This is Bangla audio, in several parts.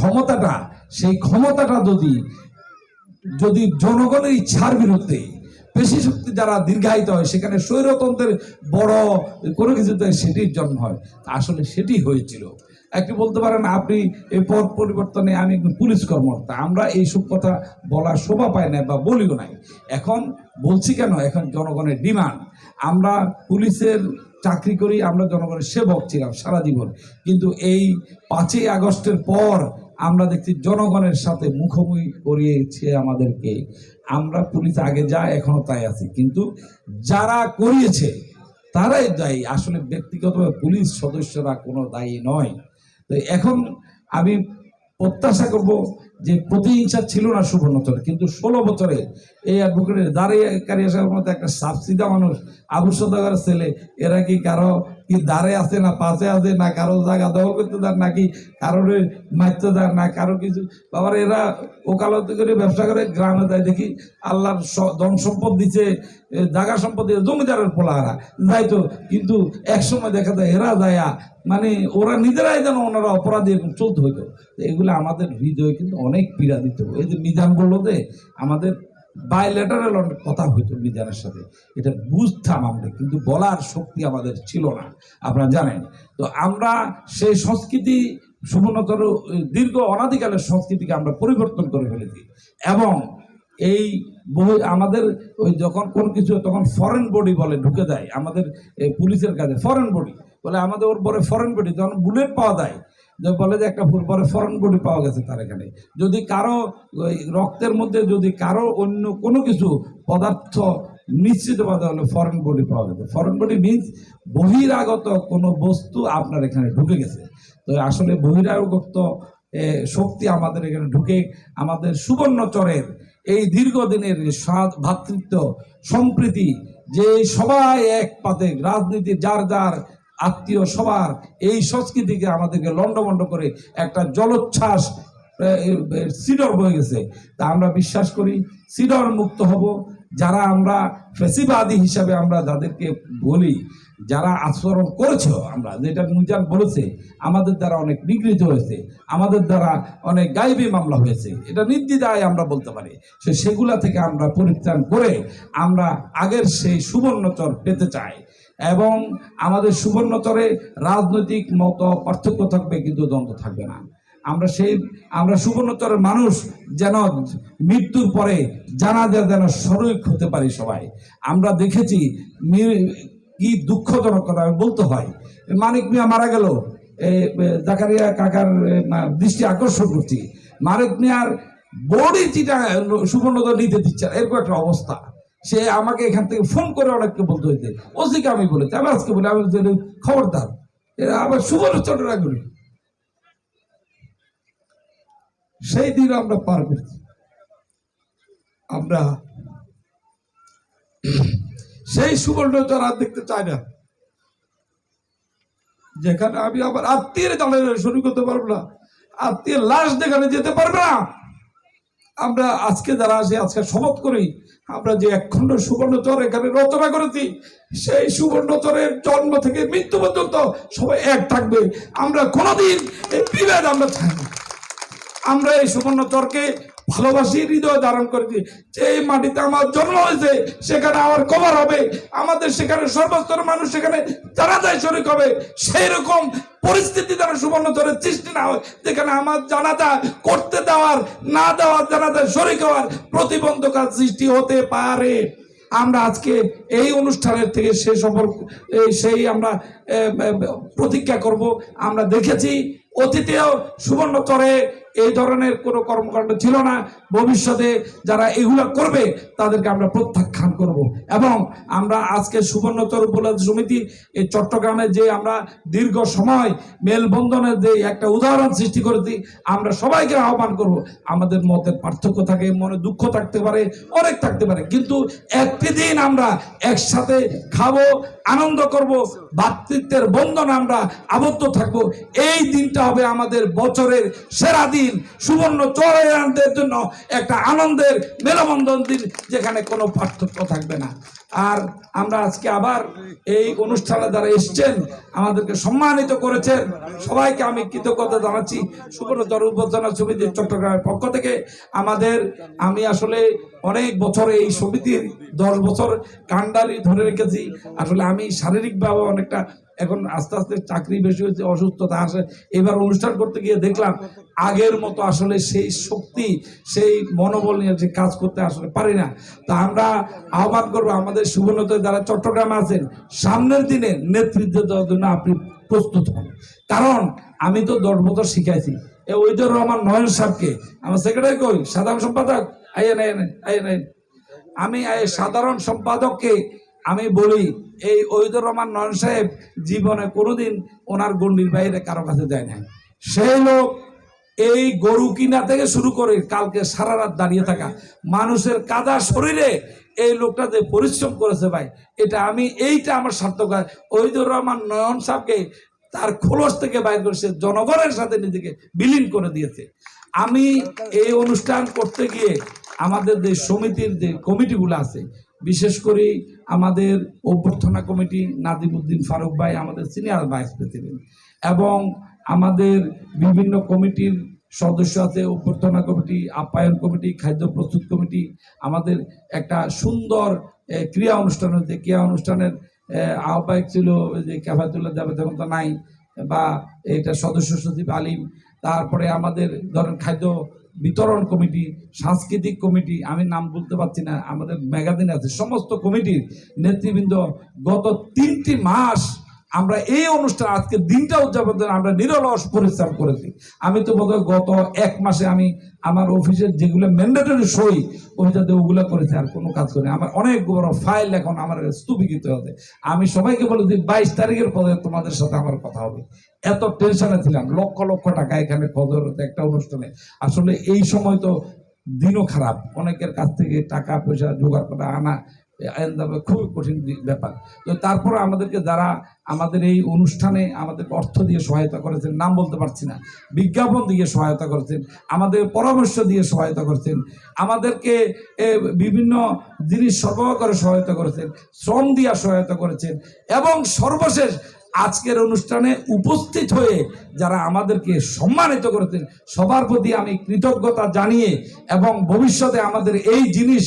ক্ষমতাটা, সেই ক্ষমতাটা যদি যদি জনগণের ইচ্ছার বিরুদ্ধে পেশি শক্তি যারা দীর্ঘায়িত হয়, সেখানে স্বৈরতন্ত্রের বড় কোনো কিছুতে সেটির জন্ম হয় আসলে সেটি হয়েছিল। একটি বলতে পারেন, আপনি এই পর পরিবর্তনে আমি পুলিশ কর্মকর্তা, আমরা এইসব কথা বলার শোভা পাই না বা বলিও নাই। এখন বলছি কেন, এখন জনগণের ডিমান্ড। আমরা পুলিশের চাকরি করি, আমরা জনগণের সেবক ছিলাম সারা জীবন। কিন্তু এই পাঁচই আগস্টের পর আমরা দেখছি জনগণের সাথে মুখোমুখি করিয়েছে আমাদেরকে। আমরা পুলিশ আগে যা, এখনও তাই আছি। কিন্তু যারা করিয়েছে, তারাই দায়ী। আসলে ব্যক্তিগতভাবে পুলিশ সদস্যরা কোনো দায়ী নয়। তো এখন আমি প্রত্যাশা করব যে প্রতিহিংসা ছিল না সুবর্ণচর, কিন্তু ষোলো বছরে এই অ্যাডভোকেটের দাঁড়িয়েকারী আসার মতো একটা সাবসিদা মানুষ আবু সদাগর ছেলে, এরা কি কারও কি দাঁড়ে আছে না পাশে আছে না কারও জায়গা দখল করতে দেন, নাকি কারোর মারতে দেন, না কারও কিছু? বাবার এরা ওকালতি করে ব্যবসা করে, গ্রামে যায় দেখি আল্লাহর ধন সম্পদ দিচ্ছে জায়গা সম্পদ দিচ্ছে জমিদারের পোলাহারা। যাই তো, কিন্তু একসময় দেখা যায় এরা যায়া মানে ওরা নিজেরাই যেন ওনারা অপরাধী এরকম চলতে হইতো। এগুলো আমাদের হৃদয়ে কিন্তু অনেক পীড়া দিত এই যে মিজান বলল যে, আমাদের বাইলেটারাল অনেক কথা হইতো মিজানের সাথে। এটা বুঝতাম আমরা, কিন্তু বলার শক্তি আমাদের ছিল না। আপনারা জানেন? তো আমরা সেই সংস্কৃতি, সুবর্ণতর দীর্ঘ অনাদিকালের সংস্কৃতিকে আমরা পরিবর্তন করে ফেলেছি। এবং এই বহু, আমাদের ওই যখন কোন কিছু, তখন ফরেন বডি বলে ঢুকে দেয় আমাদের পুলিশের কাছে ফরেন বডি বলে আমাদের ওর পরে ফরেন বডি যখন বুলেট পাওয়া যায় যে বলে যে একটা ফুল পরে ফরেন বডি পাওয়া গেছে তার এখানে। যদি কারও রক্তের মধ্যে যদি কারও অন্য কোনো কিছু পদার্থ নিশ্চিতভাবে হলে ফরেন বডি পাওয়া গেছে। ফরেন বডি মিনস বহিরাগত কোনো বস্তু আপনার এখানে ঢুকে গেছে। তো আসলে বহিরাগত শক্তি আমাদের এখানে ঢুকে, আমাদের সুবর্ণচরের এই দীর্ঘদিনের সাদ ভ্রাতৃত্ব সম্প্রীতি, যে সবাই এক পাতে, রাজনীতি যার যার আত্মীয় সবার এই সংস্কৃতিকে আমাদেরকে লণ্ডভণ্ড করে একটা জলোচ্ছ্বাস সিডর হয়ে গেছে। তা আমরা বিশ্বাস করি সিডর মুক্ত হব। যারা আমরা ফেসিবাদী হিসাবে আমরা যাদেরকে বলি, যারা আচরণ করেছে আমরা, যেটা মুজান বলেছে, আমাদের দ্বারা অনেক নিগৃহীত হয়েছে, আমাদের দ্বারা অনেক গাইবী মামলা হয়েছে, এটা নির্দ্বিধায় আমরা বলতে পারি। সে সেগুলা থেকে আমরা পরিত্রাণ করে আমরা আগের সেই সুবর্ণচর পেতে চাই। এবং আমাদের সুবর্ণচরে রাজনৈতিক মত পার্থক্য থাকবে, কিন্তু দ্বন্দ্ব থাকবে না। আমরা সেই, আমরা সুবর্ণচরের মানুষ যেন মৃত্যুর পরে জানাজা যেন শরিক হতে পারি সবাই। আমরা দেখেছি কি দুঃখজনক কথা বলতে হয়। মানিক মিয়া মারা গেল। জাকারিয়া কাকার দৃষ্টি আকর্ষণ করছি। মানিক মিয়ার বডি চিটা সুবর্ণচর নিতে দিচ্ছে এরকম একটা অবস্থা। সে আমাকে এখান থেকে ফোন করে অনেককে বলতে হয়েছে, ওসিকে আমি বলেছি আমি আজকে বলি, আমি খবরদার। এরা আবার সুবর্ণচরের আগুনি সেই দিন আমরা পার করেছি। আমরা সেই সুবর্ণচর আর দেখতে চাই না, যেখানে আমি আমার আত্মীয়ের দাঁড়িয়ে শুরু করতে পারব না, আত্মীয়ের লাশ দেখানে যেতে পারবে না, আমরা আজকে যারা আসি আজকে শপথ করি, আমরা যে একখণ্ড সুবর্ণচর এখানে রচনা করেছি, সেই সুবর্ণচরের জন্ম থেকে মৃত্যু পর্যন্ত সবাই এক থাকবে। আমরা কোনোদিন এই বিভেদ আমরা না। আমরা এই সুবর্ণচরকে ভালোবাসি, হৃদয় ধারণ করেছি যে এই মাটিতে আমার জন্ম হয়েছে, সেখানে আমার কবর হবে। আমাদের সেখানে সর্বস্তরের মানুষ সেখানে জানাজায় শরিক হবে সেই রকম পরিস্থিতি যেন সুবর্ণচরের সৃষ্টি না হয়, যেখানে আমার জানাজা করতে দেওয়ার, না দেওয়ার জানাজায় শরিক হওয়ার প্রতিবন্ধকার সৃষ্টি হতে পারে। আমরা আজকে এই অনুষ্ঠানের থেকে সে সফল সেই আমরা প্রতিজ্ঞা করব। আমরা দেখেছি অতীতেও সুবর্ণচরে এই ধরনের কোনো কর্মকাণ্ড ছিল না। ভবিষ্যতে যারা এগুলো করবে, তাদেরকে আমরা প্রত্যাখ্যান করব। এবং আমরা আজকে সুবর্ণচর উপলব্ধ সমিতি, এই চট্টগ্রামে যে আমরা দীর্ঘ সময় মেলবন্ধনের যে একটা উদাহরণ সৃষ্টি করেছি, আমরা সবাইকে আহ্বান করব। আমাদের মতের পার্থক্য থাকে, মনে দুঃখ থাকতে পারে, অনেক থাকতে পারে। কিন্তু একটি দিন আমরা একসাথে খাব, আনন্দ করব, ভাতৃত্বের বন্ধন আমরা আবদ্ধ থাকব। এই দিনটা হবে আমাদের বছরের সেরা দিন। সারাদিন সুবর্ণ চরায়নদের জন্য একটা আনন্দের মেলবন্ধন দিন, যেখানে কোনো পার্থক্য থাকবে না। আর আমরা আজকে আবার এই অনুষ্ঠানে যারা এসছেন, আমাদেরকে সম্মানিত করেছেন। সবাইকে আমি কৃতজ্ঞতা জানাচ্ছি। সুবর্ণ চর উপজেলা সমিতি চট্টগ্রামের পক্ষ থেকে। আমাদের, আমি আসলে অনেক বছর এই সমিতির দশ বছর কান্ডারি ধরে রেখেছি। আসলে আমি শারীরিকভাবে অনেকটা এখন আস্তে আস্তে চাকরি বেশি হয়েছে, অসুস্থতা আসে। এবার অনুষ্ঠান করতে গিয়ে দেখলাম আগের মতো আসলে সেই শক্তি, সেই মনোবল নিয়ে যে কাজ করতে আসলে পারি না। তা আমরা আহ্বান করব আমাদের সুবর্ণতে যারা চট্টগ্রামে আছেন, সামনের দিনে নেতৃত্ব দেওয়ার জন্য আপনি প্রস্তুত হন। কারণ আমি তো দশ বছর শিখাইছি। ওইদুর রহমান নয়ন সাহেবকে, আমার সেক্রেটারি কই? সাধারণ সম্পাদক? আমি এই সাধারণ সম্পাদককে আমি বলি, এই ওইদুর রহমান নয়ন সাহেব জীবনে কোনোদিন ওনার গণ্ডির বাইরে কারও কাছে দেয় নাই। সেই লোক এই গরু কিনা থেকে শুরু করে কালকে সারা রাত দাঁড়িয়ে থাকা। মানুষের কাদা শরীরে এই লোকটা যে পরিশ্রম করেছে ভাই, এটা আমি, এইটা আমার সার্থক ওইদুর রহমান নয়ন সাহেবকে তার খোলস থেকে বাইর করেছে জনগণের সাথে নিজেকে বিলীন করে দিয়েছে। আমি এই অনুষ্ঠান করতে গিয়ে আমাদের যে সমিতির যে কমিটিগুলো আছে, বিশেষ করে আমাদের অভ্যর্থনা কমিটি নাদিমুদ্দিন ফারুক ভাই, আমাদের সিনিয়র ভাইস প্রেসিডেন্ট এবং আমাদের বিভিন্ন কমিটির সদস্য আছে, অভ্যর্থনা কমিটি, আপ্যায়ন কমিটি, খাদ্য প্রস্তুত কমিটি, আমাদের একটা সুন্দর ক্রিয়া অনুষ্ঠান হয়েছে। ক্রিয়া অনুষ্ঠানের আহ্বায়ক ছিল যে ক্যাফাতুল্লাহ যাবে তেমন তো নাই বা এটা সদস্য সচিব আলিম। তারপরে আমাদের ধরেন খাদ্য বিতরণ কমিটি, সাংস্কৃতিক কমিটি, আমি নাম বলতে পারছি না, আমাদের ম্যাগাজিন আছে, সমস্ত কমিটির নেতৃবৃন্দ গত তিনটি মাস আমরা এই অনুষ্ঠান, আজকে দিনটা উদযাপন করে আমরা নিরলস পরিশ্রম করেছি। আমি তো বোধহয় গত এক মাসে আমি আমার অফিসের যেগুলো ম্যান্ডেটরি সই, ওইটাতে ওগুলো করেছি, আর কোনো কাজ করি আমার অনেক বড় ফাইল এখন আমার স্তূপীকৃত হতে আমি সবাইকে বলে দিই, বাইশ তারিখের পরে তোমাদের সাথে আমার কথা হবে। এত টেনশনে ছিলাম, লক্ষ লক্ষ টাকা এখানে হতো একটা অনুষ্ঠানে। আসলে এই সময় তো দিনও খারাপ। অনেকের কাছ থেকে টাকা পয়সা জোগাড় করা, আনা খুবই কঠিন ব্যাপার। তো তারপরে আমাদেরকে যারা আমাদের এই অনুষ্ঠানে আমাদের অর্থ দিয়ে সহায়তা করেছেন, নাম বলতে পারছি না, বিজ্ঞাপন দিয়ে সহায়তা করেছেন, আমাদের পরামর্শ দিয়ে সহায়তা করেছেন, আমাদেরকে বিভিন্ন জিনিস সরবরাহ করে সহায়তা করেছেন, শ্রম দিয়া সহায়তা করেছেন এবং সর্বশেষ আজকের অনুষ্ঠানে উপস্থিত হয়ে যারা আমাদেরকে সম্মানিত করেছেন, সবার প্রতি আমি কৃতজ্ঞতা জানিয়ে এবং ভবিষ্যতে আমাদের এই জিনিস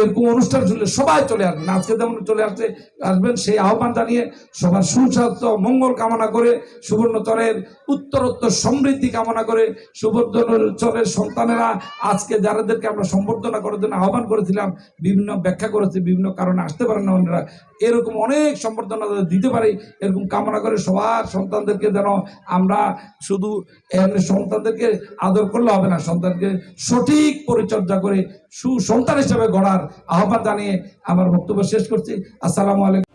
এরকম অনুষ্ঠান শুনলে সবাই চলে আসবেন আজকে যেমন চলে আসছে, আসবেন সেই আহ্বান জানিয়ে সবার সুস্বাস্থ্য, মঙ্গল কামনা করে, সুবর্ণচরের উত্তরোত্তর সমৃদ্ধি কামনা করে, সুবর্ণচরের সন্তানেরা আজকে যারাদেরকে আমরা সম্বর্ধনা করার জন্য আহ্বান করেছিলাম, বিভিন্ন ব্যাখ্যা করেছে, বিভিন্ন কারণে আসতে পারেন না ওনারা এরকম অনেক সম্বর্ধনা দিতে পারি, এরকম কামনা করে সবার সন্তানদেরকে যেন আমরা শুধু সন্তানদেরকে আদর করলে হবে না, সন্তানকে সঠিক পরিচর্যা করে সুসন্তান হিসেবে গড়ার আহ্বান জানিয়ে আমার বক্তব্য শেষ করছি। আসসালামু আলাইকুম।